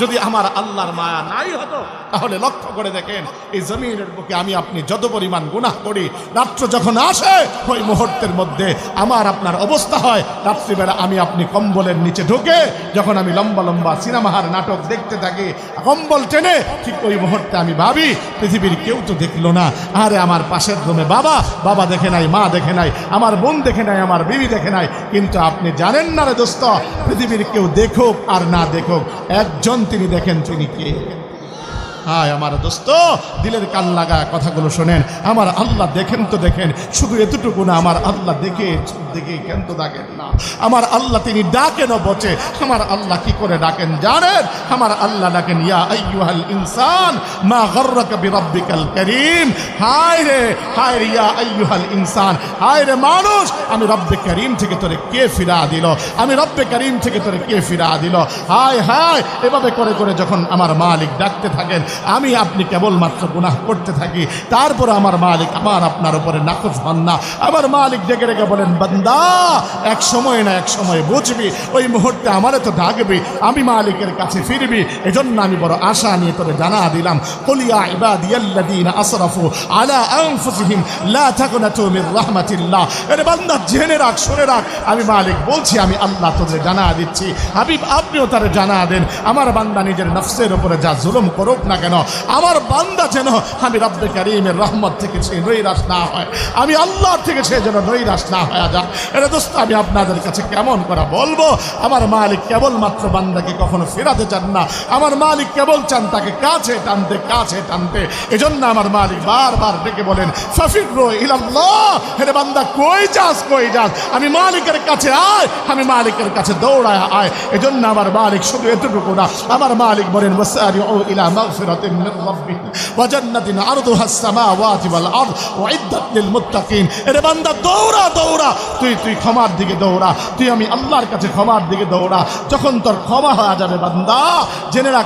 যদি আমার আল্লাহর মায়া নাই হতো, তাহলে লক্ষ্য করে দেখেন, এই জমিনের বুকে আমি আপনি যত পরিমাণ গুনাহ করি, রাত্র যখন আসে, ওই মুহূর্তের মধ্যে আমার আপনার অবস্থা হয়। রাত্রিবেলা আমি আপনি কম্বলের নিচে ঢুকে, যখন আমি লম্বা লম্বা সিনেমাহার নাটক দেখতে থাকি, কম্বল টেনে, ঠিক ওই মুহূর্তে আমি ভাবি, পৃথিবীর কেউ তো দেখল না। আরে আমার পাশের রুমে বাবা বাবা দেখে নাই, মা দেখে নাই, আমার বোন দেখে নাই, আমার বিবি দেখে নাই। কিন্তু আপনি জানেন না রে দোস্ত, পৃথিবীর কেউ দেখুক আর না দেখুক, একজন তিনি দেখেন তিনি কে। হায় আমার দোস্ত, দিলের কান লাগা কথাগুলো শোনেন। আমার আল্লাহ দেখেন তো দেখেন, শুধু এতটুকু না, আমার আল্লাহ দেখে দেখে কেন তো ডাকেন না। আমার আল্লাহ তিনি ডাকেন বচে, আমার আল্লাহ কি করে ডাকেন জানেন? আমার আল্লাহ ডাকেন, ইয়া আইয়ুহাল ইনসান, মা গর্রাকা বিরাব্বিকাল করিম। হায় রে হায় রে, ইয়া আইয়ুহাল ইনসান। হায় রে মানুষ, আমি রব্বে করিম থেকে তোরে কে ফিরা দিল? আমি রব্বে করিম থেকে তোরে কে ফিরা দিল? হায় হায়, এভাবে করে করে যখন আমার মালিক ডাকতে থাকেন আমি আপনি কেবলমাত্র গুনাহ করতে থাকি, তারপর আমার মালিক আমার আপনার উপরে নাকচ হন না। আমার মালিক ডেকে ডেকে বলেন, বান্দা, এক সময় না এক সময় বুঝবি, ওই মুহূর্তে আমারে তো ডাকবি, আমি মালিকের কাছে ফিরবি, এজন্য আমি বড় আশা নিয়ে তোরে জানা দিলাম। কলিয়া আসরাফু আলা আনফুসিহিম, লা তাকনাতু মির রাহমাতিল্লাহ। বান্দা, জেনে রাখ, শুনে রাখ, আমি মালিক বলছি, আমি আল্লাহ তোদের জানা দিচ্ছি। হাবিব, আপনিও তারে জানা দেন। আমার বান্দা নিজের নফসের উপরে যা জুলুম করুক না কেন? আমার বান্দা যেন আমি রব্বে কারিমের রহমত থেকে সে নৈরাশ না হয়। আমি আল্লাহর থেকে সে যেন নৈরাশ না হয়ে যায়। এটা দোস্ত, আমি আপনাদের কাছে কেমন করা বলব? আমার মালিক কেবলমাত্র বান্দাকে কখনো ফেরাতে চান না। আমার মালিক কেবল চান তাকে কাছে টানতে কাছে টানতে। এজন্য আমার মালিক বারবার ডেকে বলেন ফফিরো ইলাল্লাহ। হেরে বান্দা, কই যাস কই যাস? আমি মালিকের কাছে আয়, আমি মালিকের কাছে দৌড়ায় আয়। এজন্য আমার মালিক শুধু এতটুকু না, আমার মালিক বলেন ইলা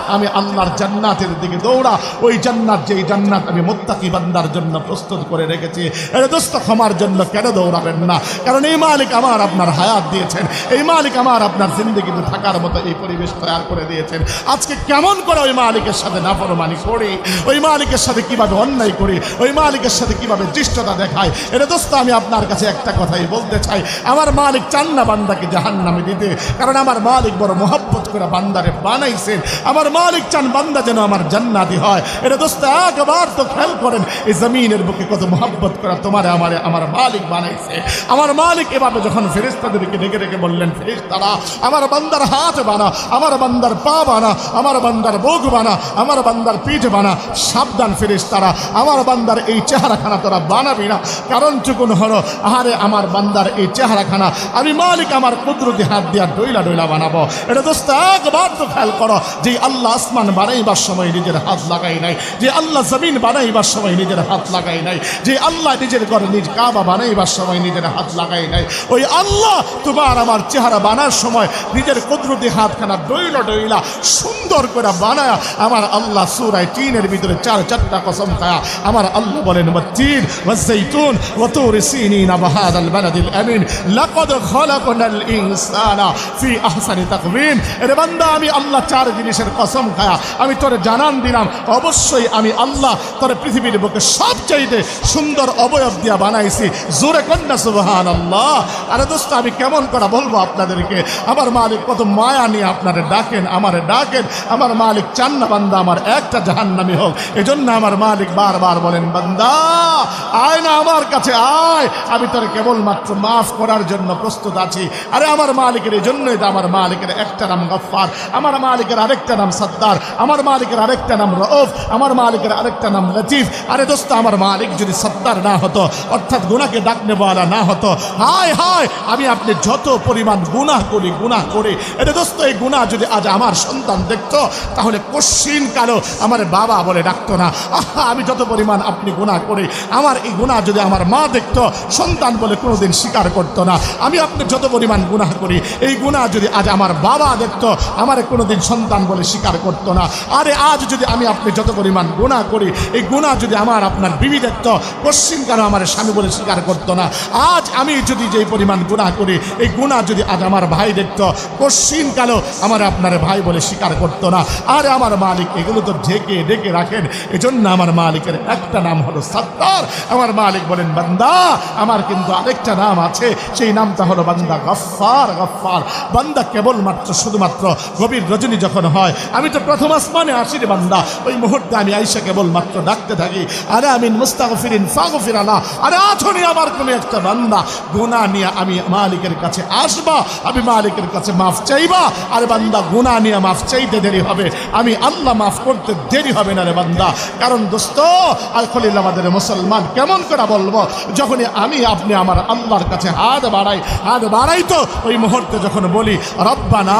আমি আল্লাহর জান্নাতের দিকে দৌড়া। ওই জান্নাত জান্নাত আমি মুত্তাকি বান্দার জন্য প্রস্তুত করে রেখেছি। দোস্ত, ক্ষমার জন্য কেন দৌড়াবেন না? কারণ এই মালিক আমার আপনার হায়াত দিয়েছেন। এই মালিক আমার আপনার জিন্দগিতে থাকার মতো এই পরিবেশ তৈরি করে দিয়েছেন। আজকে কেমন করে ওই মালিকের সাথে নাফরমানি করি ওই মালিকের সাথে কীভাবে অন্যায় করি, ওই মালিকের সাথে কীভাবে দৃষ্টতা দেখায়? এটা দোস্ত, আমি আপনার কাছে একটা কথাই বলতে চাই। আমার মালিক চান না বান্দাকে জাহান্নামে দিতে, কারণ আমার মালিক বড় মোহাব্বত করে বান্দারে বানাইছেন। আমার মালিক চান বান্দা যেন আমার জান্নাতি হয়। এটা দোস্ত একবার তো খেয়াল করেন, এই জমিনের বুকে কত মোহাব্বত করা তোমার আমারে, আমার মালিক বানাইছে। আমার মালিক এভাবে যখন ফেরিস্তাদেরকে ডেকে ডেকে বললেন ফেরিস্তারা আমার বান্দার হাত বানা, আমার বান্দার পা বানা, আমার বান্দার বুক বানা, আমার বান্দার পিঠ বানা, সাবধান ফেরিস্তারা আমার বান্দার এই চেহারাখানা তোরা বানাবি না। কারণ চুকুন হলো, আহারে আমার বান্দার এই চেহারাখানা, আমি মালিক আমার কুদরতি হাত দিয়া ডইলা ডইলা বানাবো। এটা দোস্ত একবার তো খেয়াল করো। যে আল্লাহ আসমান বানাইবার সময় নিজের হাত লাগাই নাই, যে আল্লাহ জমিন বানাইবার সময় নিজের হাত লাগাই নাই, যে আল্লাহ নিজের ঘরে, নিজ কাবা বানাইবার সময় নিজের হাত লাগাই নাই। ওই আল্লাহ তোমার আমার চেহারা বানার সময় নিজের কুদরতি হাতখানা ডইলা ডইলা সুন্দর করে বানায় আমার আল্লাহ সুরায় টিনের ভিতরে চার চারটা কসম খায়া আমার আল্লাহ বলেন ওয়াতিন ওয়াজাইতুন ওয়াতুর সিনিন বাহাদাল বালাদিল আমিন। লাকাদ খলাকনাল ইনসানা ফি আহসানি তাকওয়িম। বান্দা, আমি আল্লাহ চার জিনিসের কসম খায়া আমি তোরে জানান দিলাম। অবশ্যই আমি আল্লাহ তোর পৃথিবীর বুকে সবচাইতে সুন্দর অবয়ব দিয়া বানাইছি। জোরে কন্যা সুবহান আল্লাহ আরে দোস্ত, আমি কেমন করা বলব আপনাদেরকে? আমার মালিক কত মায়া নিয়ে আপনারে ডাকেন, আমারে ডাকেন। আমার মালিক চান না বান্দা, আমার একটা জাহান্নামি হোক। এজন্য আমার মালিক বারবার বলেন, বান্দা, আয় না আমার কাছে, আয়। আমি তোর কেবলমাত্র মাফ করার জন্য প্রস্তুত আছি। আরে আমার মালিকের এই জন্যই তো আমার মালিকের একটা নাম গফ্ফার। আমার মালিকের আরেকটা নাম সত্তার আমার মালিকের আরেকটা নাম রফ আমার মালিকের আরেকটা নাম লতিফ। আরে দোস্ত, আমার মালিক যদি সত্তার না হতো, অর্থাৎ গুনাকে ডাকনে বলা না হতো, হায় হায়, আমি আপনি যত পরিমাণ গুনাহ করি, গুনাহ করে এটা দোস্ত, এই গুনাহ যদি আজ আমার সন্তান দেখতো, তাহলে কশ্চিন কালো আমার বাবা বলে ডাকতো না। আহা, আমি যত পরিমাণ আপনি গুনাহ করে, আমার এই গুনাহ যদি আমার মা দেখতো, সন্তান বলে কোনোদিন স্বীকার করতো না। আমি আপনি যত পরিমাণ গুনাহ করি, এই গুনাহ যদি আজ আমার বাবা দেখতো আমার কোনোদিন সন্তান বলে স্বীকার করতো না। আরে আজ যদি আমি আপনি যত পরিমাণ গুণা করি, এই গুণা যদি আমার, আপনার বিবি দেখত পশ্চিম কেন আমার স্বামী বলে স্বীকার করতো না। আজ আমি যদি যেই পরিমাণ গুণা করি, এই গুণা যদি আজ আমার ভাই দেখত পশ্চিম কালো আমার আপনার ভাই বলে স্বীকার করতো না। আরে আমার মালিক, এগুলো তো ঢেকে ঢেকে রাখেন। এজন্য আমার মালিকের একটা নাম হলো সত্তার। আমার মালিক বলেন, বান্দা, আমার কিন্তু আরেকটা নাম আছে, সেই নামটা হলো বান্দা গফার গফার বান্দা কেবলমাত্র শুধুমাত্র গভীর রজনী যখন হয়, আমি তো প্রথম আসমানে আসি রে বান্দা। ওই মুহূর্তে আমি আইসা কেবলমাত্র ডাকতে থাকি, আরে আমি মুস্তাগফিরিন ফাগফিরানা আরে আছনি আমার কোনো একটা বান্দা, গুনাহ নিয়ে আমি মালিকের কাছে আসবা, আমি মালিকের কাছে মাফ চাইবা। আরে বান্দা, গুনাহ নিয়ে মাফ চাইতে দেরি হবে, আমি আল্লাহ মাফ করতে দেরি হবে না রে বান্দা। কারণ দোস্ত আলখলিল আমাদের মুসলমান, কেমন করে বলব, যখনই আমি আপনি আমার আল্লাহর কাছে হাত বাড়াই হাত বাড়াই তো ওই মুহূর্তে যখন বলি, রব্বানা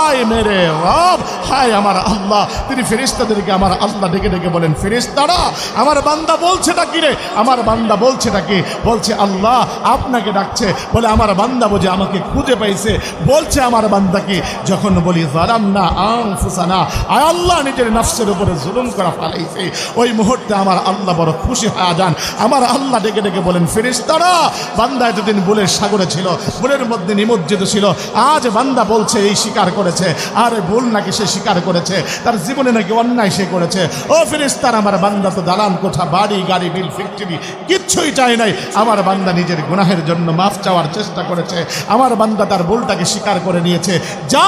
আয় মেরে রব, হায় আমার আল্লাহ। তিনি ফেরিস্তাদেরকে আমার আল্লাহ ডেকে ডেকে বলেন ফেরিস্তারা আমার বান্দা বলছে না কিরে আমার বান্দা বলছে নাকি বলছে, আল্লাহ আপনাকে ডাকছে। বলে, আমার বান্দা বুঝে আমাকে খুঁজে পাইছে। বলছে, আমার বান্দা কি? যখন বলি জারাম না আংফুসানা আয় আল্লাহ, নিজের নফসের উপরে জুলুম করা ফালাইছে। ওই মুহূর্তে আমার আল্লাহ বড় খুশি হয়ে যান। আমার আল্লাহ ডেকে ডেকে বলেন ফেরিস্তারা বান্দা এতদিন বুলের সাগরে ছিল, বুলের মধ্যে নিমজ্জিত ছিল। আজ বান্দা বলছে, এই স্বীকার করেছে। আরে ভুল নাকি সে স্বীকার করেছে? তার জীবনে নাকি অন্যায় সে করেছে? ও ফেরিস্তার আমার বান্দা তো দালান, কোঠা, বাড়ি, গাড়ি, বিল, ফ্যাক্টরি, কিচ্ছুই চায় নাই। আমার বান্দা নিজের গুনাহের জন্য মাফ চাওয়ার চেষ্টা করেছে। আমার বান্দা তার ভুলটাকে স্বীকার করে নিয়েছে। যা,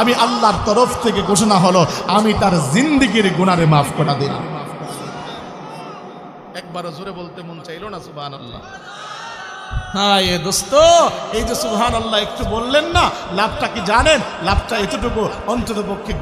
আমি আল্লাহর তরফ থেকে ঘোষণা হলো, আমি তার জিন্দিগির গুনারে মাফ করা দিলাম। একবারও জোরে বলতে মন চাইলো না সুবাহ আল্লাহ দোস্ত, এই যে সুহান আল্লাহ একটু বললেন না, লাভটা কি জানেন? লাভটা এতটুকু অন্তত পক্ষে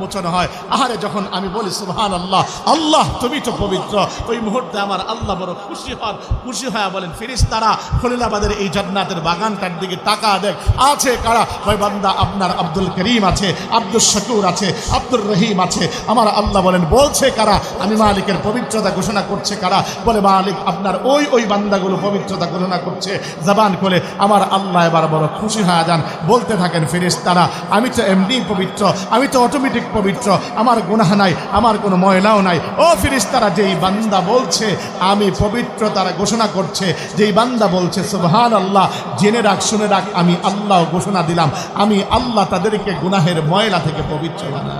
মোচন হয়। আহারে, যখন আমি বলি সুহান আল্লাহ আল্লাহ তুমি তো পবিত্র। ওই মুহূর্তে আমার আল্লাহ বড় খুশি হন। খুশি হয়ে বলেন ফিরিস তারা খলিলাবাদের এই জান্নাতের বাগানটার দিকে তাকা দেখ। আছে কারা? ওই বান্দা আপনার আব্দুল করিম আছে, আব্দুল শকুর আছে, আব্দুর রহিম আছে। আমার আল্লাহ বলেন, বলছে কারা? আমি মালিকের পবিত্রতা ঘোষণা করছে কারা? বলে মালিক, আপনার ওই ওই বান্দাগুলো পবিত্রতা ঘোষণা করছে। জবান করে আমার আল্লাহ এবার বড় খুশি হয়ে যান। বলতে থাকেন ফিরিস তারা আমি তো এমনি পবিত্র, আমি তো অটোমেটিক পবিত্র, আমার গুনাহ নাই, আমার কোনো ময়লাও নাই। ও ফিরিস তারা যেই বান্দা বলছে, আমি পবিত্র তারা ঘোষণা করছে। যেই বান্দা বলছে সুবহান আল্লাহ জেনে রাখ, শুনে রাখ, আমি আল্লাহ ঘোষণা দিলাম। আমি আল্লাহ তাদেরকে গুনাহের ময়লা থেকে পবিত্র বানা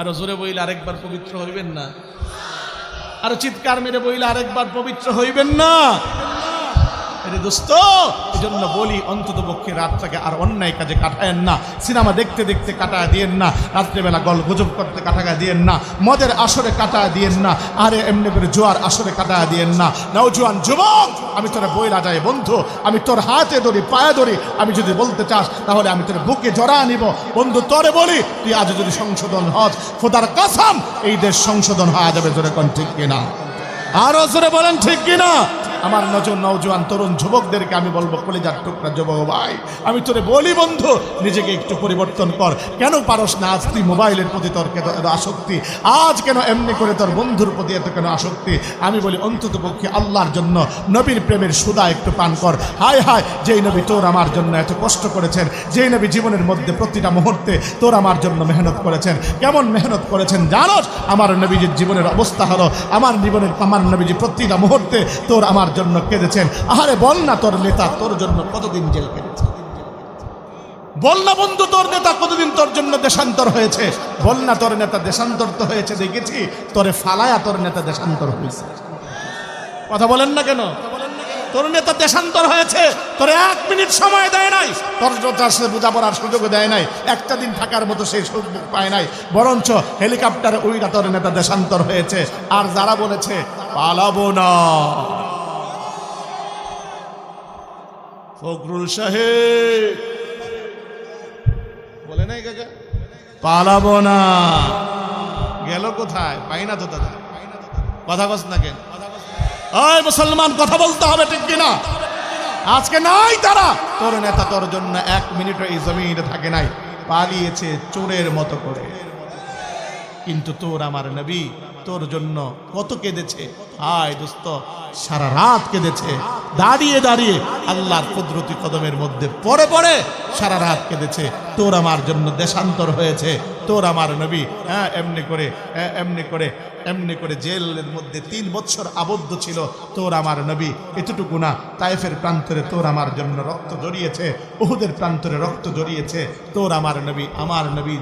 আরও জোরে বইলে আরেকবার পবিত্র হইবেন না? আরও চিৎকার মেরে বইলে আরেকবার পবিত্র হইবেন না। আরে দোস্ত এই জন্য বলি, অন্তত পক্ষে রাতটাকে আর অন্যায় কাজে কাটায়েন না। সিনেমা দেখতে দেখতে কাটায় দিয়েন না, রাত্রেবেলা গল গুজব করতে কাটায় দিয়েন না, মদের আসরে কাটায় দিয়েন না, আরে এমনি করে জোয়ার আসরে কাটায় দিয়েন না। নওজোয়ান যুবক, আমি তোরা বইলা যাই বন্ধু, আমি তোর হাতে ধরি, পায়ে ধরি, আমি যদি বলতে চাস, তাহলে আমি তোর বুকে জড়া নিব। বন্ধু, তোরে বলি, তুই আজ যদি সংশোধন হজ খোদার কাসাম, এই দেশ সংশোধন হওয়া যাবে, জোরে কোন ঠিক কিনা? আরও জোরে বলেন ঠিক কিনা? আমার নজর নৌজওয়ান তরুণ যুবকদেরকে আমি বলব, কলেজার টুকরা যুবক ভাই, আমি তোরে বলি বন্ধু, নিজেকে একটু পরিবর্তন কর। কেন পারস না আজ তুই মোবাইলের প্রতি তোর আসক্তি? আজ কেন এমনি করে তোর বন্ধুর প্রতি এত কেন আসক্তি? আমি বলি, অন্তত পক্ষে আল্লাহর জন্য নবীর প্রেমের সুদা একটু পান কর। হায় হায়, যেই নবী তোর আমার জন্য এত কষ্ট করেছেন, যেই নবী জীবনের মধ্যে প্রতিটা মুহূর্তে তোর আমার জন্য মেহনত করেছেন, কেমন মেহনত করেছেন জানোস? আমার নবীজির জীবনের অবস্থা হলো, আমার জীবনের, আমার নবীজি প্রতিটা মুহূর্তে তোর আমার জন্য কেঁদেছেন। আহারে বল না তোর নেতা, তোর জন্য কতদিন জেল কেটেছে? বল না বন্ধু, তোর নেতা কতদিন তোর জন্য দেশান্তর হয়েছে? বল না তোর নেতা দেশান্তর তো হয়েছে, দেখেছি? তোরে ফালায়া তোর নেতা দেশান্তর হয়েছে। কথা বলেন না কেন? তোর নেতা দেশান্তর হয়েছে, তোর এক মিনিট সময় দেয় নাই, তার সাথে বোঝাপড়ার সুযোগ দেয় নাই, একটা দিন থাকার মতো সেই সুযোগ পায় নাই, বরঞ্চ হেলিকপ্টারে উইরা তোর নেতা দেশান্তর হয়েছে। আর যারা বলেছে, পালাবো না। ফখরুল সাহেব। বলে নাই কাকা? পালাবো না। গেল কোথায়? পাই না তো দাদা। কথা কস না কেন? ওই মুসলমান, কথা বলতে হবে ঠিক কিনা? আজকে নাই তারা। তোর নেতা তোর জন্য এক মিনিটও এই জমিনে থাকে নাই। পালিয়েছে চোরের মতো করে। কিন্তু তোর আমার নবী তোর জন্য কত কেঁদেছে? আয় দোস্ত, সারা রাত কেঁদেছে। দাঁড়িয়ে দাঁড়িয়ে আল্লাহর কুদরতি কদমের মধ্যে পরে পরে সারা রাত কেঁদেছে। তোর আমার জন্য দেশান্তর হয়েছে। তোর আমার নবী হ্যাঁ এমনি করে এমনি করে এমনি করে জেলের মধ্যে তিন বছর আবদ্ধ ছিল, তোর আমার নবী। এতটুকু না, তাইফের প্রান্তরে তোর আমার জন্য রক্ত জড়িয়েছে, উহুদের প্রান্তরে রক্ত জড়িয়েছে, তোর আমার নবী আমার নবী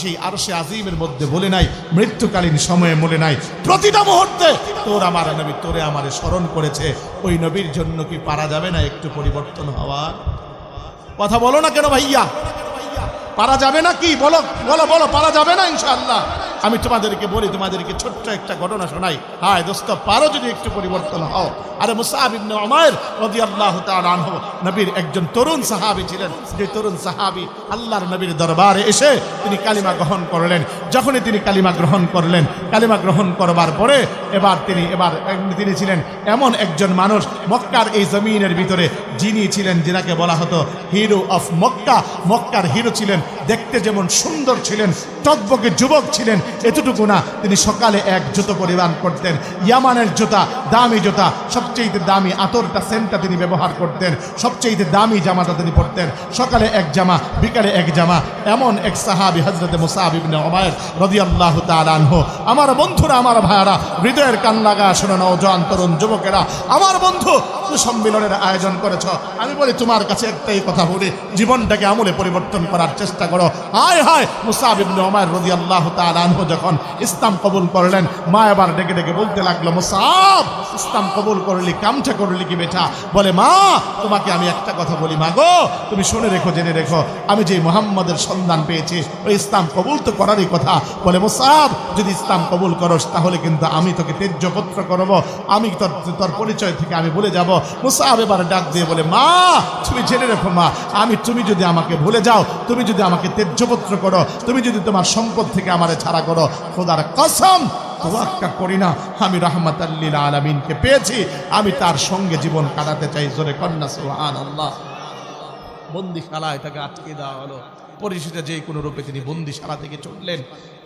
সেই আরশে আজিমের মধ্যে বলে নাই, মৃত্যুকালীন সময়ে বলে নাই। প্রতিটা মুহূর্তে তোর আমার নবী তোরে আমারে স্মরণ করেছে, ওই নবীর জন্য কি পারা যাবে না একটু পরিবর্তন হওয়ার কথা বলো না কেন ভাইয়া? পারা যাবে না কি? বলো বলো বলো, পারা যাবে না ইনশাআল্লাহ। আমি তোমাদেরকে বলি, তোমাদেরকে ছোট্ট একটা ঘটনা শোনাই। হায় দোস্ত, পারো যদি একটু পরিবর্তন হও। আরে মুসাহাব ইবনে উমায়ের রাদিয়াল্লাহু তাআলা আনহু নবীর একজন তরুণ সাহাবি ছিলেন। যে তরুণ সাহাবি আল্লাহর নবীর দরবারে এসে তিনি কালিমা গ্রহণ করলেন। যখনই তিনি কালিমা গ্রহণ করলেন, কালিমা গ্রহণ করবার পরে এবার তিনি এবার তিনি ছিলেন এমন একজন মানুষ মক্কার এই জমিনের ভিতরে। যিনি ছিলেন যেটাকে বলা হতো হিরো অফ মক্কা। মক্কার হিরো ছিলেন, দেখতে যেমন সুন্দর ছিলেন টকবকে যুবক ছিলেন এতটুকু না, তিনি সকালে এক জুতো পরিধান করতেন। ইয়ামানের জুতা, দামি জুতা, সবচেয়ে দামি আতরটা, সেন্টটা তিনি ব্যবহার করতেন। সবচেয়ে দামি জামাটা তিনি পরতেন। সকালে এক জামা, বিকালে এক জামা, এমন এক সাহাবি হজরতে মুসাহিবিন ওমায়ের রদিয়াল্লাহ তালানহ আমার বন্ধুরা, আমার ভাইয়ারা, হৃদয়ের কান লাগা শোনো তরুণ যুবকেরা, আমার বন্ধু সম্মেলনের আয়োজন করেছ। আমি বলি, তোমার কাছে একটাই কথা বলি, জীবনটাকে আমলে পরিবর্তন করার চেষ্টা করো। হায় হায় মুসাহিবিন রদি আল্লাহ তালানহ যখন ইসলাম কবুল করলেন, মা এবার ডেকে ডেকে বলতে লাগল, মুসাব, ইসলাম কবুল করলি কামটা করলি কি বেটা? বলে, মা, তোমাকে আমি একটা কথা বলি, মা গো, তুমি শুনে রেখো, জেনে রেখো, আমি যে মোহাম্মদের সন্ধান পেয়েছি, ওই ইসলাম কবুল তো করারই কথা। বলে, মুসাব, যদি ইসলাম কবুল করস, তাহলে কিন্তু আমি তোকে তেজ্যপত্র করব, আমি তোর তোর পরিচয় থেকে আমি বলে যাব। মুসাব এবার ডাক দিয়ে বলে, মা, তুমি জেনে রেখো, মা, আমি, তুমি যদি আমাকে ভুলে যাও, তুমি যদি আমাকে তেজ্যপত্র করো, তুমি যদি তোমার সম্পদ থেকে আমার ছাড়া করো, খোদার কসম তোয়াক্কা করি না, আমি রহমত আল্লিল আলমিনকে পেয়েছি, আমি তার সঙ্গে জীবন কাটাতে চাই, জোরে কন্যা সুহান আল্লাহ বন্দিশালায় তাকে আটকে দেওয়া হলো। পরিচিতা যে কোনো রূপে তিনি বন্দিশালা থেকে চললেন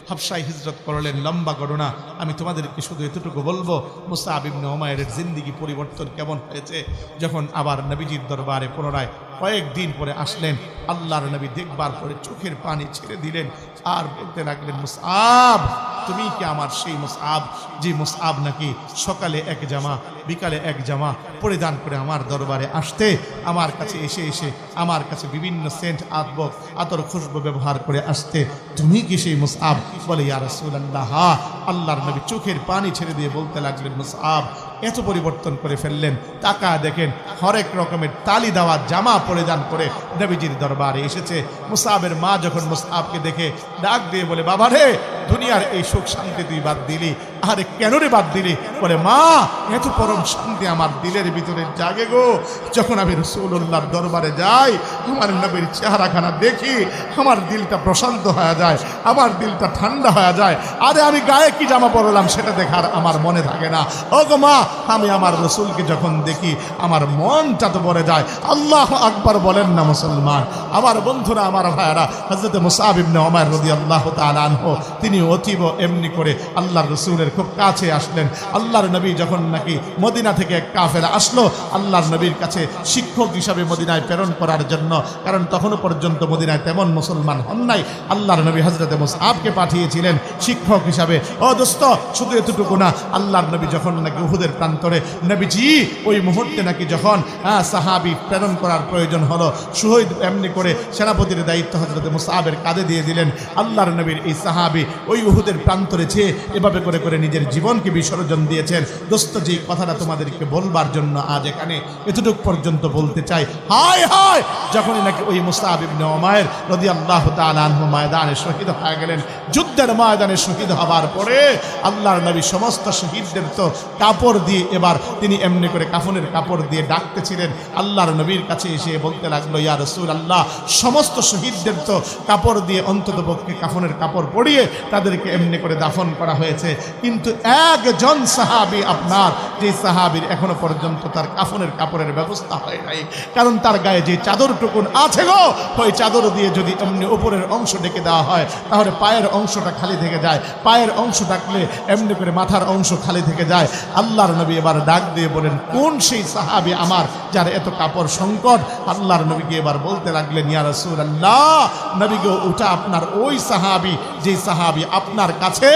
হাফসাই হিজরত করলেন, লম্বা ঘটনা আমি তোমাদেরকে শুধু এতটুকু বলব, মুসাব ইবনে ওমায়ের জিন্দিগি পরিবর্তন কেমন হয়েছে? যখন আবার নবীজির দরবারে পুনরায় কয়েকদিন পরে আসলেন। আল্লাহর নবী দেখবার পরে চোখের পানি ছেড়ে দিলেন। আর বলতে লাগলেন, মুসাব, তুমি কি আমার সেই মুসাব, যে মুসাব নাকি সকালে এক জামা, বিকালে এক জামা পরিধান করে আমার দরবারে আসতে? আমার কাছে এসে এসে আমার কাছে বিভিন্ন সেন্ট আতব আতর, খুশবু ব্যবহার করে আসতে। তুমি কি সেই মুসাব? বলে, ইয়া রাসূলুল্লাহ। হা আল্লাহর নবী চোখের পানি ছেড়ে দিয়ে বলতে লাগলেন, মুসাব, এত পরিবর্তন করে ফেললেন। টাকা দেখেন, হরেক রকমের তালি দেওয়া জামা পরিধান করে দেবীজির দরবারে এসেছে। মুসাবের মা যখন মুসাবকে দেখে ডাক দিয়ে বলে, বাবা রে দুনিয়ার এই সুখ শান্তি তুই বাদ দিলি। আরে কেন রে বাদ দিলি? বলে, মা, এত পরম শান্তি আমার দিলের ভিতরে জাগে গো। যখন আমি রসুল্লাহর দরবারে যাই, আমার নবীর চেহারাখানা দেখি, আমার দিলটা প্রশান্ত হয়ে যায়, আমার দিলটা ঠান্ডা হয়ে যায়। আরে আমি গায়ে কি জামা পরলাম সেটা দেখার আমার মনে থাকে না। ও গো মা, আমি আমার রসুলকে যখন দেখি, আমার মনটা তো ভরে যায়। আল্লাহ আকবার বলেন না মুসলমান। আমার বন্ধুরা, আমার ভাইয়ারা হজরত মুসাহিবনে ওমার রদি আল্লাহ তালানহ তিনি অতীব এমনি করে আল্লাহর রসুলের খুব কাছে আসলেন। আল্লাহর নবী যখন নাকি মদিনা থেকে এক কাফেলা আসলো আল্লাহর নবীর কাছে শিক্ষক হিসাবে মদিনায় প্রেরণ করার জন্য কারণ তখনও পর্যন্ত মদিনায় তেমন মুসলমান হন নাই। আল্লাহর নবী হজরত মুসাবকে পাঠিয়েছিলেন শিক্ষক হিসাবে। ও দোস্ত শুধু এতটুকু না আল্লাহর নবী যখন নাকি উহুদের প্রান্তরে নবীজি ওই মুহূর্তে নাকি যখন হ্যাঁ, সাহাবি প্রেরণ করার প্রয়োজন হলো সুহৈদ এমনি করে সেনাপতির দায়িত্ব হজরত মুসাবের কাঁধে দিয়ে দিলেন। আল্লাহর নবীর এই সাহাবি ওই উহুদের প্রান্তরে চেয়ে এভাবে করে করে নিজের জীবনকে বিসর্জন দিয়েছেন, দোস্ত যে কথাটা তোমাদেরকে বলবার জন্য আজ এখানে এতটুক পর্যন্ত বলতে চাই। হায় হায়! যখনই নাকি ওই মুসাব ইবনে ওমায়ের রদি আল্লাহ তালানহু ময়দানে শহীদ হয়ে গেলেন, যুদ্ধের ময়দানে শহীদ হবার পরে আল্লাহর নবী সমস্ত শহীদদের তো কাপড় দিয়ে এবার তিনি এমনি করে কাফনের কাপড় দিয়ে ডাকতেছিলেন। আল্লাহর নবীর কাছে এসে বলতে লাগল, ইয়া রসুল আল্লাহ সমস্ত শহীদদের তো কাপড় দিয়ে অন্তত পক্ষে কাফনের কাপড় পরিয়ে তাদেরকে এমনি করে দাফন করা হয়েছে। কিন্তু একজন সাহাবি আপনার, যে সাহাবির এখনও পর্যন্ত তার কাফনের কাপড়ের ব্যবস্থা হয় নাই। কারণ তার গায়ে যে চাদর টুকুন আছে গো, ওই চাদর দিয়ে যদি এমনি উপরের অংশ ডেকে দেওয়া হয়, তাহলে পায়ের অংশটা খালি থেকে যায়। পায়ের অংশ ডাকলে এমনি করে মাথার অংশ খালি থেকে যায়। আল্লাহর নবী এবার ডাক দিয়ে বলেন, কোন সেই সাহাবি আমার যার এত কাপড় সংকট? আল্লাহর নবীকে এবার বলতে লাগলেন, ইয়া আল্লাহ নবীকে ওটা আপনার ওই সাহাবি যে সাহাবি আপনার কাছে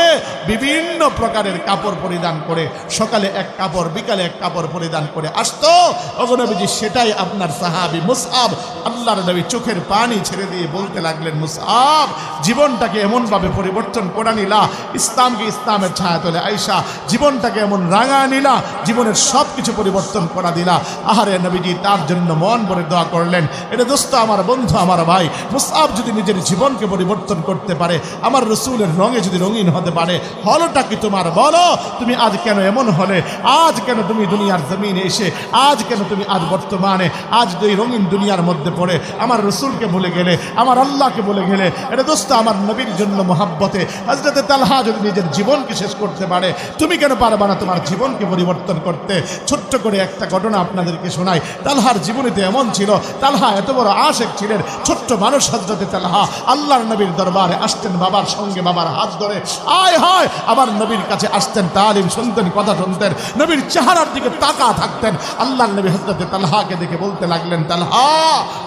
বিভিন্ন প্রকারের কাপড় পরিধান করে সকালে এক কাপড়, বিকালে এক কাপড় পরিধান করে আসতো। অগনবীজি সেটাই আপনার সাহাবি মুসআব। আল্লাহর নবী চোখের পানি ছেড়ে দিয়ে বলতে লাগলেন, মুসআব, জীবনটাকে এমনভাবে পরিবর্তন করে নিলা। ইসলামকে ইসলামের ছায়া তোলে আইসা জীবনটাকে এমন রাঙা নিলা। জীবনের সব কিছু পরিবর্তন করা দিলা। আহারে নবীজি, তার জন্য মন ভরে দোয়া করলেন এটা দোস্ত, আমার বন্ধু, আমার ভাই, মুসআব যদি নিজের জীবনকে পরিবর্তন করতে পারে, আমার রসুলের রঙে যদি রঙিন হতে পারে, হলটা কি তোমার বলো? তুমি আজ কেন এমন হলে? আজ কেন তুমি দুনিয়ার জমিনে এসে, আজ কেন তুমি আজ বর্তমানে, আজ এই রঙিন দুনিয়ার মধ্যে পড়ে, আমার রসুলকে বলে গেলে, আমার আল্লাহকে বলে গেলে, এটা দোস্ত আমার নবীর জন্য মহাব্বতে। হজরতে তালহা যদি নিজের জীবনকে শেষ করতে পারে, তুমি কেন পারবা না তোমার জীবনকে পরিবর্তন করতে? ছোট্ট করে একটা ঘটনা আপনাদেরকে শোনাই। তালহার জীবনীতে এমন ছিল, তালহা এত বড় আশেক ছিলেন, ছোট্ট মানুষ হজরতে তালহা আল্লাহর নবীর দরবারে আসতেন বাবার সঙ্গে, বাবার হাত ধরে, আয় হায়, আবার নবীর কাছে আসতেন, তালিম শুনতেন, কথা শুনতেন, নবীর চেহারার দিকে তাকা থাকতেন। আল্লাহর নবী হজরতে তালহাকে দেখে বলতে লাগলেন, তালহা,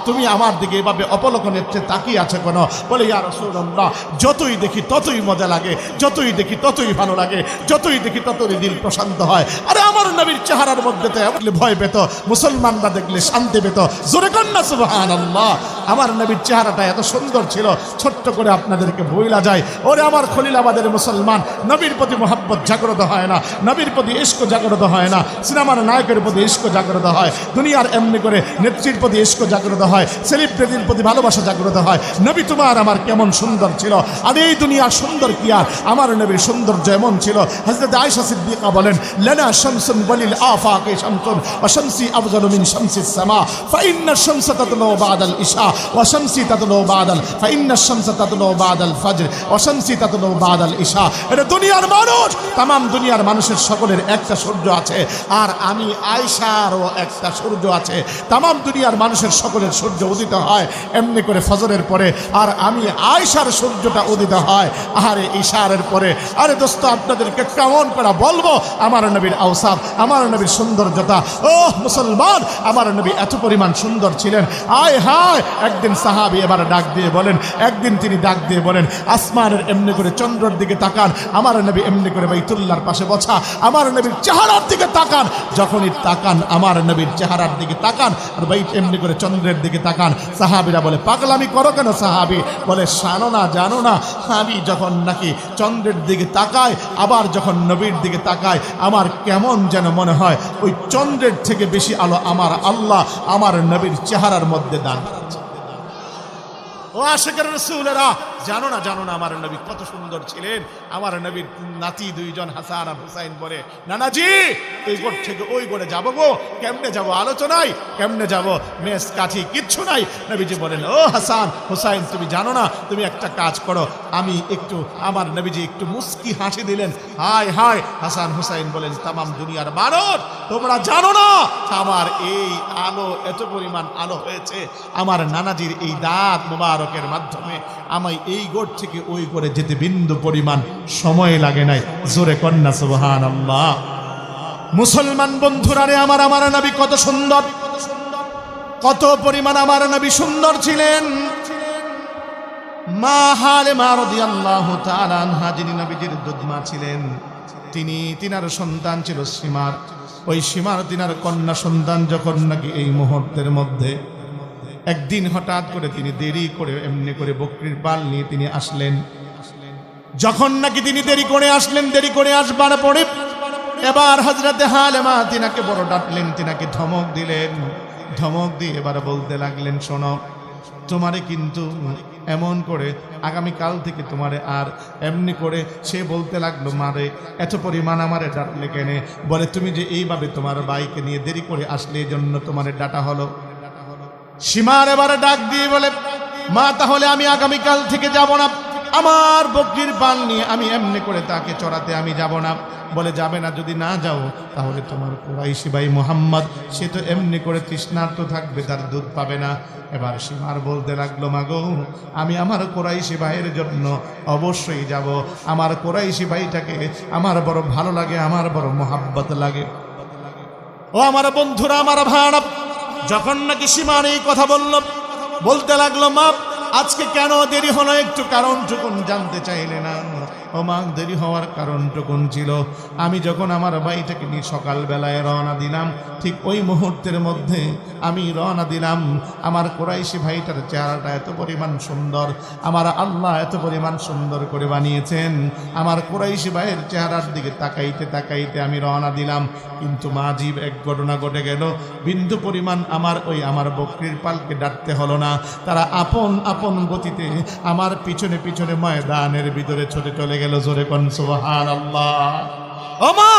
তুমি আমার দিকে এভাবে অপলকনের চেয়ে তাকিয়ে আছে কোনো? বলে, ইয়া রসুল্লাহ যতই দেখি ততই মজা লাগে, যতই দেখি ততই ভালো লাগে, যতই দেখি ততই দিল প্রশান্ত হয়। আরে আমার নবীর চেহারার মধ্যে তো ভয় পেত, মুসলমানরা দেখলে শান্তি পেত। জোরে কন্যা সুবাহান আল্লাহ আমার নবীর চেহারাটা এত সুন্দর ছিল, ছোট্ট করে আপনাদেরকে ভুলা যায়। ওরে আমার খলিলাবাদের মুসলমান, নবীর প্রতি মোহাব্বত জাগ্রত হয় না, নবীর প্রতি ইস্ক জাগ্রত হয় না, সিনেমার নায়কের প্রতি ইস্ক জাগ্রত হয়, দুনিয়ার এমনি করে নেত্রীর প্রতি ইস্ক জাগ্রত হয়, সেলিব্রিটির প্রতি ভালোবাসা জাগ্রত হয়। নবী তোমার আমার কেমন সুন্দর ছিল, আর এই দুনিয়া সুন্দর কি আর? আমার নবীর সৌন্দর্য এমন ছিল হজরত আয়সা সিদ্দিকা বলেন, লেনা শামসুন বলিল আফাকে শামসুন ও শামসি আফজাল মিন শামসি সামা ফাইন্না শামসা তাতলো বাদাল ইশা। অশামসি তাতলো বাদল, ফাইন্না শামসা বাদল বাদাল ফাজর অশামসি তাতলো বাদল ঈশা এটা দুনিয়ার মানুষ তাম দুনিয়ার মানুষের সকলের একটা সূর্য আছে, আর আমি আয়সারও একটা সূর্য আছে। তাম দুনিয়ার মানুষের সকলের সূর্য উদিত হয় এমনি করে ফজরের পরে, আর আমি আয়সার সূর্যটা উদিত হয় আহারে ঈশারের পরে। আরে দোস্ত, আপনাদেরকে কেমন করে বলব? আমার নবীর আওসাফ আমার নবীর সৌন্দর্যতা। ও মুসলমান, আমার নবী এত পরিমাণ সুন্দর ছিলেন। আয় হায় একদিন সাহাবি এবার ডাক দিয়ে বলেন, একদিন তিনি ডাক দিয়ে বলেন, আসমানের এমনি করে চন্দ্রের দিকে তাকান, আমার নবী এমনি করে বাইতুল্লাহর পাশে বসা আমার নবীর চেহারার দিকে তাকান, যখনই তাকান, আমার নবীর চেহারার দিকে তাকান, আর বাই এমনি করে চন্দ্রের দিকে তাকান, সাহাবিরা বলে, পাগলামি করো কেন সাহাবি বলে, শানো না, জানো না, আমি যখন নাকি চন্দ্রের দিকে তাকায় আবার যখন নবীর দিকে তাকায় আমার কেমন যেন মনে হয়, ওই চন্দ্রের থেকে বেশি আলো আমার আল্লাহ, আমার নবীর চেহারার মধ্যে করেছে। ও আশেকের রসুলেরা জানো না জানো না আমার নবী কত সুন্দর ছিলেন। আমার নবীর নাতি দুইজন হাসান আর হুসাইন বলে, নানাজি এই গোট থেকে ওই গোড়ে যাব গো। কেমনে যাব আলোচনায়? কেমনে যাব? মেস কাঠি কিচ্ছু নাই। নবীজি বলেন, ও হাসান, হুসাইন, তুমি জানো না, তুমি একটা কাজ করো। আমি একটু, আমার নবীজি একটু মুস্কি হাসি দিলেন। হায় হায়, হাসান, হুসাইন বলেন, তামাম দুনিয়ার মানুষ তোমরা জানো না, আমার এই আলো, এত পরিমাণ আলো হয়েছে। আমার নানাজির এই দাঁত মোবারকের মাধ্যমে আমি এই গোট থেকে ওই করে যেতে বিন্দু পরিমাণ সময় লাগে নাই। জোরে কন্যা সুবহান আল্লাহ মুসলমান বন্ধুরা রে, আমার আমার নবী কত সুন্দর। কত পরিমাণ আমার নবী সুন্দর ছিলেন। মা হালে মা রাদিয়াল্লাহু তাআলা আনহা, যিনি নবীজির দুধমা ছিলেন, তিনি, তিনার সন্তান ছিল সীমার। ওই সীমার তিনার কন্যা সন্তান যখন নাকি এই মুহূর্তের মধ্যে একদিন হঠাৎ করে তিনি দেরি করে এমনি করে বকরির পাল নিয়ে তিনি আসলেন। যখন নাকি তিনি দেরি করে আসলেন, দেরি করে আসবার পরে এবার হজরতে হালেমা তিনাকে বড় ডাকলেন, তিনাকে ধমক দিলেন। ধমক দিয়ে এবার বলতে লাগলেন, শোনো, তোমারে কিন্তু এমন করে আগামীকাল থেকে তোমারে আর এমনি করে সে বলতে লাগল, মারে, এত পরিমাণ আমারে ডাকলে কেনে? বলে, তুমি যে এইভাবে তোমার বাইকে নিয়ে দেরি করে আসলে এই জন্য তোমারে ডাটা হলো। সীমার এবারে ডাক দিয়ে বলে, মা, তাহলে আমি আগামীকাল থেকে যাব না। আমার বকরির পাল নিয়ে আমি এমনি করে তাকে চড়াতে আমি যাব না। বলে, যাবে না, যদি না যাও, তাহলে তোমার কুরাইশি ভাই মোহাম্মদ, সে তো এমনি করে তৃষ্ণার্ত থাকবে, তার দুধ পাবে না। এবার সীমার বলতে লাগল মাগো আমি আমার কোরাইশি ভাইয়ের জন্য অবশ্যই যাব। আমার কোরাইশি ভাইটাকে আমার বড় ভালো লাগে, আমার বড় মোহাব্বত লাগে। ও আমার বন্ধুরা, আমার ভাড়া যখন নাকি সীমার এই কথা বলল, বলতে লাগল, মাপ, আজকে কেন দেরি হলো একটু কারণটুকুন জানতে চাইলে না? ও দেরি হওয়ার কারণটুকুন ছিল। আমি যখন আমার ভাইটাকে নিয়ে সকালবেলায় রওনা দিলাম, ঠিক ওই মুহূর্তের মধ্যে আমি রওনা দিলাম। আমার কোরাইশি ভাইটার চেহারাটা এত পরিমাণ সুন্দর, আমার আল্লাহ এত পরিমাণ সুন্দর করে বানিয়েছেন। আমার কোরাইশি ভাইয়ের চেহারার দিকে তাকাইতে তাকাইতে আমি রওনা দিলাম। কিন্তু মাজিব এক ঘটনা ঘটে গেল। বিন্দু পরিমাণ আমার ওই আমার বকরির পালকে ডাকতে হলো না। তারা আপন আপন গতিতে আমার পিছনে পিছনে ময়দানের ভিতরে ছুটে চলে গেল জোরে কন সুবহান আল্লাহ ও মা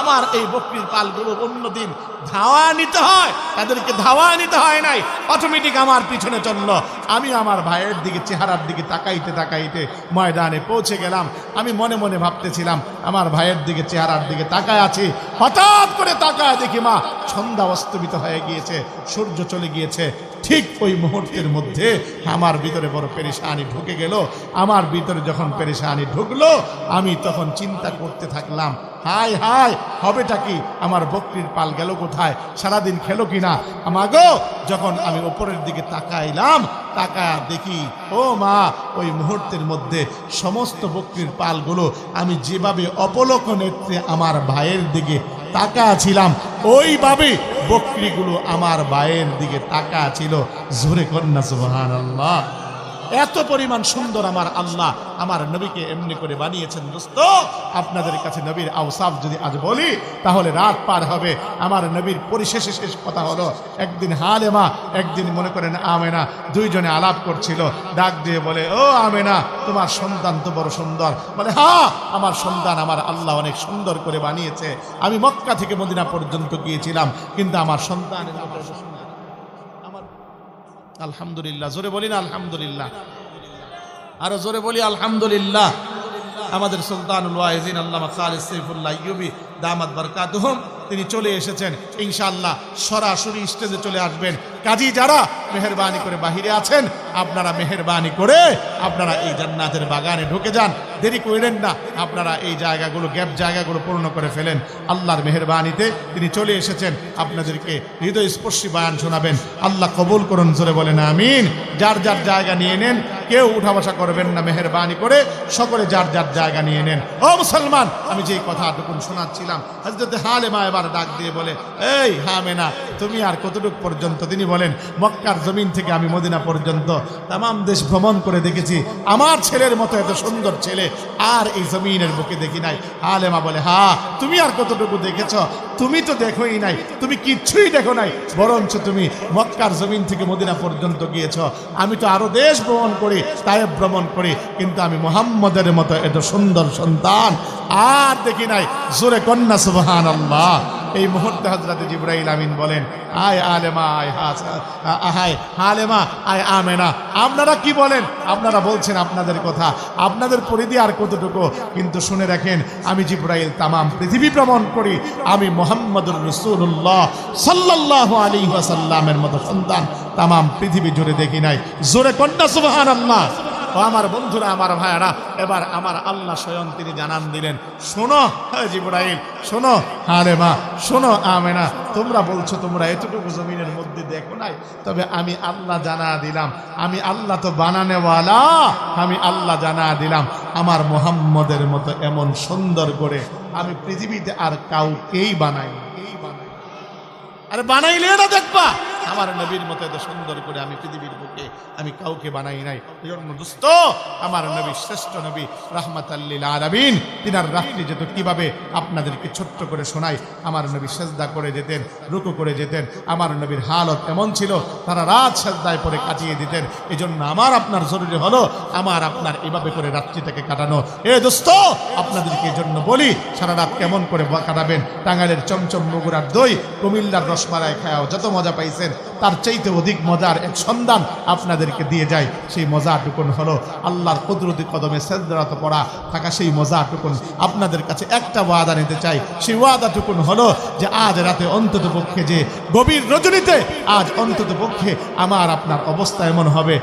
আমার এই বকরির পালগুলো অন্যদিন ধাওয়া নিতে হয়, তাদেরকে ধাওয়া নিতে হয় নাই। অটোমেটিক আমার পিছনে চলল। আমি আমার ভাইয়ের দিকে, চেহারার দিকে তাকাইতে তাকাইতে ময়দানে পৌঁছে গেলাম। আমি মনে মনে ভাবতেছিলাম, আমার ভাইয়ের দিকে, চেহারার দিকে তাকায় আছি। হঠাৎ করে তাকায় দেখি মা সন্ধ্যা অস্তমিত হয়ে গিয়েছে, সূর্য চলে গিয়েছে। ঠিক ওই মুহূর্তের মধ্যে আমার ভিতরে বড় পেরেশানি ঢুকে গেল। আমার ভিতরে যখন পেরেশানি ঢুকলো, আমি তখন চিন্তা করতে থাকলাম হাই হাই হবেটা কি? আমার বকরির পাল গেল কোথায়? সারাদিন খেলো কিনা? আমাগো, যখন আমি ওপরের দিকে তাকাইলাম, তাকা দেখি, ও মা, ওই মুহূর্তের মধ্যে সমস্ত বকরির পালগুলো আমি যেভাবে অপলক নেত্রে আমার ভাইয়ের দিকে তাকা ছিলাম ওইভাবে বকরিগুলো আমার বায়ের দিকে তাকা ছিল জোরে কন্যা সুবহান আল্লাহ এত পরিমাণ সুন্দর আমার আল্লাহ আমার নবীকে এমনি করে বানিয়েছেন দোস্ত। আপনাদের কাছে নবীর আওসাফ যদি আজ বলি, তাহলে রাত পার হবে। আমার নবীর পরিশেষে শেষ কথা হলো, একদিন হালেমা, একদিন মনে করেন আমেনা, দুইজনে আলাপ করছিল। ডাক দিয়ে বলে, ও আমেনা, তোমার সন্তান তো বড় সুন্দর। বলে হ্যাঁ আমার সন্তান আমার আল্লাহ অনেক সুন্দর করে বানিয়েছে। আমি মক্কা থেকে মদিনা পর্যন্ত গিয়েছিলাম, কিন্তু আমার সন্তানের মতো এত সুন্দর। আমার আলহামদুলিল্লাহ। জোরে বলি না আলহামদুলিল্লাহ? আরও জোরে বলি আলহামদুলিল্লাহ। আমাদের সুলতানুল ওয়াইজিন, আল্লামা খালিদ সৈফুল্লাহ ইউবি দামাত বরকাতুহম। তিনি চলে এসেছেন। ইনশাআল্লাহ সরাসরি স্টেজে চলে আসবেন। কাজী যারা মেহরবানি করে বাহিরে আছেন, আপনারা মেহরবানি করে আপনারা এই জান্নাতের বাগানে ঢুকে যান। দেরি করেন না, আপনারা এই জায়গাগুলো, গ্যাপ জায়গাগুলো পূর্ণ করে ফেলেন। আল্লাহর মেহরবানিতে তিনি চলে এসেছেন। আপনাদেরকে হৃদয় স্পর্শী বায়ান শোনাবেন। আল্লাহ কবুল করুন, জোরে বলেন, আমিন। যার যার জায়গা নিয়ে নেন, কেউ উঠা বসা করবেন না মেহরবানি করে, সকলে যার যার জায়গা নিয়ে নেন। ও মুসলমান, আমি যেই কথাটুকুন শোনাচ্ছিলাম হজরত হালেমা এবার ডাক দিয়ে বলে, এই হামেনা, তুমি আর কতটুকু পর্যন্ত? তিনি বলেন, মক্কার জমিন থেকে আমি মদিনা পর্যন্ত তাম দেশ ভ্রমণ করে দেখেছি। আমার ছেলের মতো এত সুন্দর ছেলে আর এই জমিনের বুকে দেখি নাই। আলেমা বলে, হা, তুমি আর কতটুকু দেখেছ? তুমি তো দেখোই নাই। তুমি কিচ্ছুই দেখো নাই। বরঞ্চ তুমি মক্কার জমিন থেকে মদিনা পর্যন্ত গিয়েছ। আমি তো আরও দেশ ভ্রমণ করি, তাই ভ্রমণ করি। কিন্তু আমি মোহাম্মদের মতো এত সুন্দর সন্তান আর দেখি নাই। জোরে কন্যা সুবহান আল্লাহ এই মুহূর্তে হজরত জিব্রাইল আমিন বলেন, আয় আলেমা, আয় হাস আহায় হালেমা, আয় আমেনা। আপনারা কি বলেন? আপনারা বলছেন আপনাদের কথা, আপনাদের পরিধি আর কতটুকু? কিন্তু শুনে রাখেন আমি জিব্রাইল তামাম পৃথিবী ভ্রমণ করি, আমি মোহাম্মদুর রসুল্লাহ সাল্লাহ আলী ওয়াসাল্লামের মতো সন্তান, তামাম পৃথিবী জুড়ে দেখি নাই। জোরে কন্যা সুবহান আল্লাহ ও আমার বন্ধুরা, আমার ভাইয়ারা, এবার আমার আল্লাহ স্বয়ং তিনি জানান দিলেন, শোনো জিব্রাইল, শোনো আরে মা শোনো, আমেনা, তোমরা বলছো তোমরা এতটুকু জমিনের মধ্যে দেখো নাই, তবে আমি আল্লাহ জানা দিলাম, আমি আল্লাহ তো বানানেওয়ালা, আমি আল্লাহ জানা দিলাম, আমার মোহাম্মদের মতো এমন সুন্দর করে আমি পৃথিবীতে আর কাউকেই বানাই আরে বানাইলে না দেখবা? আমার নবীর মতো এত সুন্দর করে আমি পৃথিবীর বুকে আমি কাউকে বানাই নাই। জন্য দোস্ত আমার নবী শ্রেষ্ঠ নবী রাহমাত আল্লিল তিনার রাত্রি যেত কীভাবে আপনাদেরকে ছোট্ট করে শোনাই, আমার নবী সেজদা করে যেতেন রুকু করে যেতেন আমার নবীর হালত এমন ছিল, তারা রাত সেজদায় পরে কাটিয়ে দিতেন। এই জন্য আমার আপনার জরুরি হলো, আমার আপনার এভাবে করে রাত্রিটাকে কাটানো। এ দোস্ত আপনাদেরকে জন্য বলি, সারা রাত কেমন করে কাটাবেন? টাঙ্গাইলের চমচম বগুড়ার দই, কুমিল্লার রসমালাই খায়াও, যত মজা পাইছেন তার চাইতে অধিক মজার এক সন্ধান আপনাদেরকে দিয়ে যায় সেই মজাটুকুন হলো আল্লাহর কুদরতি কদমে সেজদারত পড়া থাকা সেই মজাটুকুন। আপনাদের কাছে একটা ওয়াদা নিতে চাই। সেই ওয়াদাটুকুন হলো যে আজ রাতে অন্তত পক্ষে যে গভীর রজনীতে আজ অন্তত পক্ষে আমার আপনার অবস্থা এমন হবে।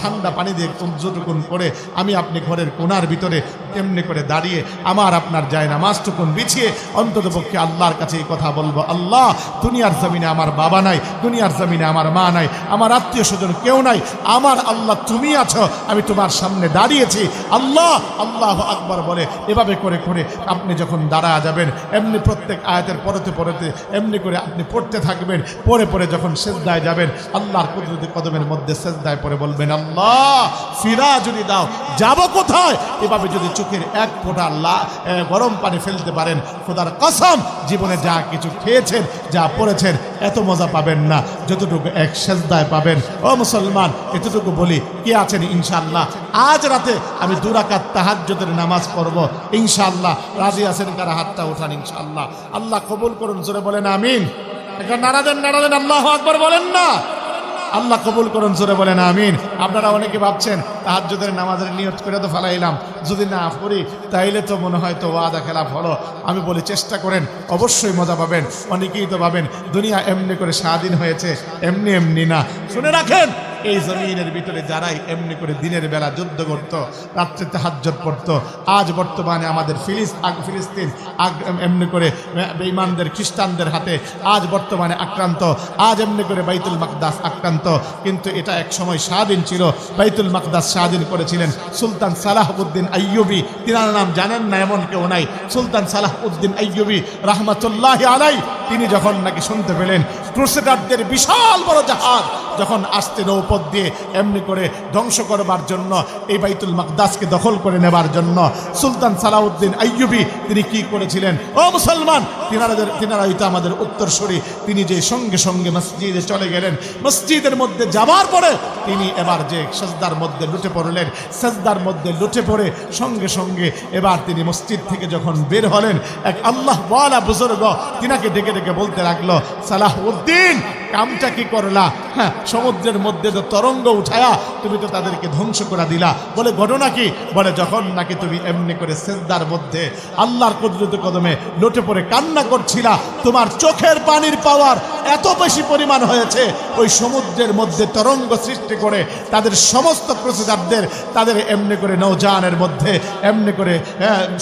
ঠান্ডা পানি দিয়ে যতটুকুন করে আমি আপনি ঘরের কোনার ভিতরে তেমনি করে দাঁড়িয়ে আমার আপনার যায় নামাজটুকুন বিছিয়ে অন্তত পক্ষে আল্লাহর কাছে এই কথা বলব। আল্লাহ, দুনিয়ার জমিনে আমার বাবা নাই, দুনিয়ার জমিনে আমার মা নাই, আমার আত্মীয় স্বজন কেউ নাই, আমার আল্লাহ তুমি আছো, আমি তোমার সামনে দাঁড়িয়েছি। আল্লাহ আল্লাহ আকবর বলে, এভাবে করে করে আপনি যখন দাঁড়া যাবেন, এমনি প্রত্যেক আয়াতের পরতে পরতে, এমনি করে আপনি পড়তে থাকবেন পরে পরে যখন সেজদায় যাবেন, আল্লাহর কুদরতি কদমের মধ্যে সেজদায় পরে বলবেন, আল্লাহ, ফিরা যদি দাও, যাব কোথায়? এভাবে যদি চোখের এক ফোঁটা গরম পানি ফেলতে পারেন, খোদার কসম, জীবনে যা কিছু খেয়েছেন, যা পড়েছেন এত মজা পাবেন না, যতটুকু এক সেজদায় পাবেন। ও মুসলমান, এতটুকু বলি, কে আছেন ইনশাল্লাহ আজ রাতে আমি দুরাকাত তাহাজ্যদের নামাজ পড়ব ইনশাল্লাহ রাজি আছেন কারা? হাতটা উঠান ইনশাল্লাহ আল্লাহ কবুল করুন, জোরে বলেন, আমিন। এখন নাড়া দেন নাড়া দেন আল্লাহ আকবর বলেন না। আল্লাহ কবুল করুন, জোরে বলেন আমিন। আপনারা অনেকে ভাবছেন, তাহাজ্জুদের নামাজের নিয়ত করে তো ফেলাইলাম। যদি না করি, তাইলে তো মনে হয় তো ওয়াদা খেলাফ হলো। আমি বলি, চেষ্টা করেন, অবশ্যই মজা পাবেন। অনেকেই তো পাবেন দুনিয়া এমনি করে স্বাধীন হয়েছে, এমনি এমনি না। শুনে রাখেন এই জমিনের ভিতরে যারাই এমনি করে দিনের বেলা যুদ্ধ করত, রাত্রে তাহাজ্জত পড়ত, আজ বর্তমানে আমাদের ফিলিস ফিলিস্তিন এমনি করে বেঈমানদের, খ্রিস্টানদের হাতে আজ বর্তমানে আক্রান্ত, আজ এমনি করে বাইতুল মাকদাস আক্রান্ত। কিন্তু এটা এক সময় স্বাধীন ছিল, বাইতুল মাকদাস স্বাধীন করেছিলেন সুলতান সালাহ উদ্দিন আইয়ুবি। তিনার নাম জানেন না এমন কেউ নাই। সুলতান সালাহ উদ্দিন আইয়ুবি রহমতুল্লাহ আলাই তিনি যখন নাকি শুনতে পেলেন, ক্রুসেডারদের বিশাল বড় জাহাজ যখন আসতে নৌপথ দিয়ে এমনি করে ধ্বংস করবার জন্য এই বাইতুল মাকদাসকে দখল করে নেবার জন্য সুলতান সালাউদ্দিন আইয়ুবি তিনি কি করেছিলেন? ও মুসলমান তিনারাদের তিনারা হয়তো আমাদের উত্তরসূরি। তিনি যে সঙ্গে সঙ্গে মসজিদে চলে গেলেন, মসজিদের মধ্যে যাবার পরে তিনি এবার যে সেজদার মধ্যে লুটে পড়লেন, সেজদার মধ্যে লুটে পড়ে সঙ্গে সঙ্গে এবার তিনি মসজিদ থেকে যখন বের হলেন, এক আল্লাহ ওয়ালা বুজুর্গ তিনাকে ডেকে ডেকে বলতে লাগল সালাহ উদ্দিন কামটা কি করলা? হ্যাঁ সমুদ্রের মধ্যে তো তরঙ্গ উঠায়া তুমি তো তাদেরকে ধ্বংস করে দিলা। বলে, ঘটনা কি? বলে, যখন নাকি তুমি এমনি করে সেজদার মধ্যে আল্লাহর কুদরত কদমে লোটে পড়ে কান্না করছিলা, তোমার চোখের পানির পাওয়ার এত বেশি পরিমাণ হয়েছে, ওই সমুদ্রের মধ্যে তরঙ্গ সৃষ্টি করে তাদের সমস্ত প্রসেসারদের তাদের এমনি করে নৌযানের মধ্যে, এমনি করে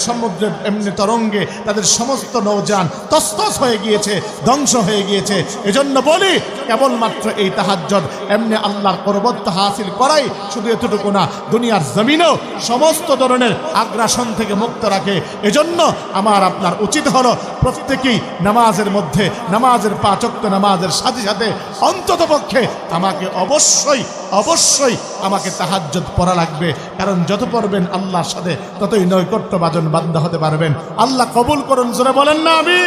সমুদ্রের এমনি তরঙ্গে তাদের সমস্ত নৌযান তস্তস হয়ে গিয়েছে, ধ্বংস হয়ে গিয়েছে। এজন্য বলি, কেবলমাত্র এই তাহাজ্জদ এমনি আল্লাহর করবত্ব হাসিল করাই শুধু এতটুকু না, দুনিয়ার জমিনেও সমস্ত ধরনের আগ্রাসন থেকে মুক্ত রাখে। এজন্য আমার আপনার উচিত হলো প্রত্যেকেই নামাজের মধ্যে, নামাজের পাচক্য নামাজের সাথে সাথে অন্তত পক্ষে আমাকে অবশ্যই অবশ্যই আমাকে তাহাজ্জদ পড়া লাগবে। কারণ যত পড়বেন আল্লাহর সাথে, ততই নৈকট্যবাজন বান্ধা হতে পারবেন। আল্লাহ কবুল করুন বলেন না আমি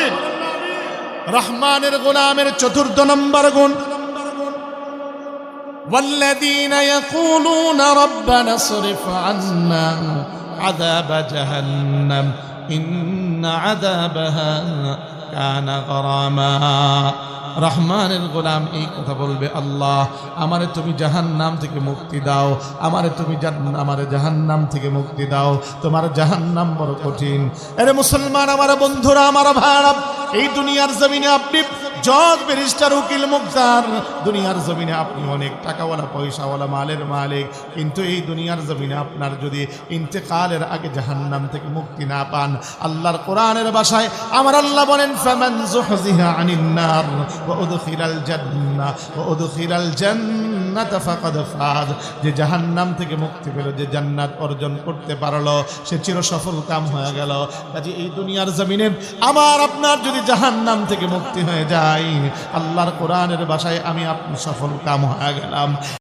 রহমানের গোলামের চতুর্থ নম্বর গুণ। والذين يقولون ربنا اصرف عنا عذاب جهنم إن عذابها كان غراما রহমানের গোলাম এই কথা বলবে আল্লাহ আমারে তুমি জাহান্নাম থেকে মুক্তি দাও আমারে তুমি জান- আমারে জাহান্নাম থেকে মুক্তি দাও তোমার জাহান্নাম বড় কঠিন আরে মুসলমান আমার বন্ধুরা আমার ভাড়া এই দুনিয়ার জমিনে আপনি জজ ব্যারিস্টার উকিল মুক্তার, দুনিয়ার জমিনে আপনি অনেক টাকাওয়ালা, পয়সাওয়ালা, মালের মালিক। কিন্তু এই দুনিয়ার জমিনে আপনার যদি ইন্তেকালের আগে জাহান্নাম থেকে মুক্তি না পান, আল্লাহর কোরআনের বাসায় আমার আল্লাহ বলেন, ফামান যুহজিহা আনিন নার ওয়া উদখিলাল জান্নাহ ওয়া জান্নাতা ফাকাদ ফাজ যে জাহান্নাম থেকে মুক্তি পেল, যে জান্নাত অর্জন করতে পারল, সে চির সফল কাম হয়ে গেল। কাজে এই দুনিয়ার জমিনে আমার, আপনার যদি জাহান্নাম থেকে মুক্তি হয়ে যায়, আল্লাহর কোরআনের বাসায় আমি আপনি সফল কাম হয়ে গেলাম।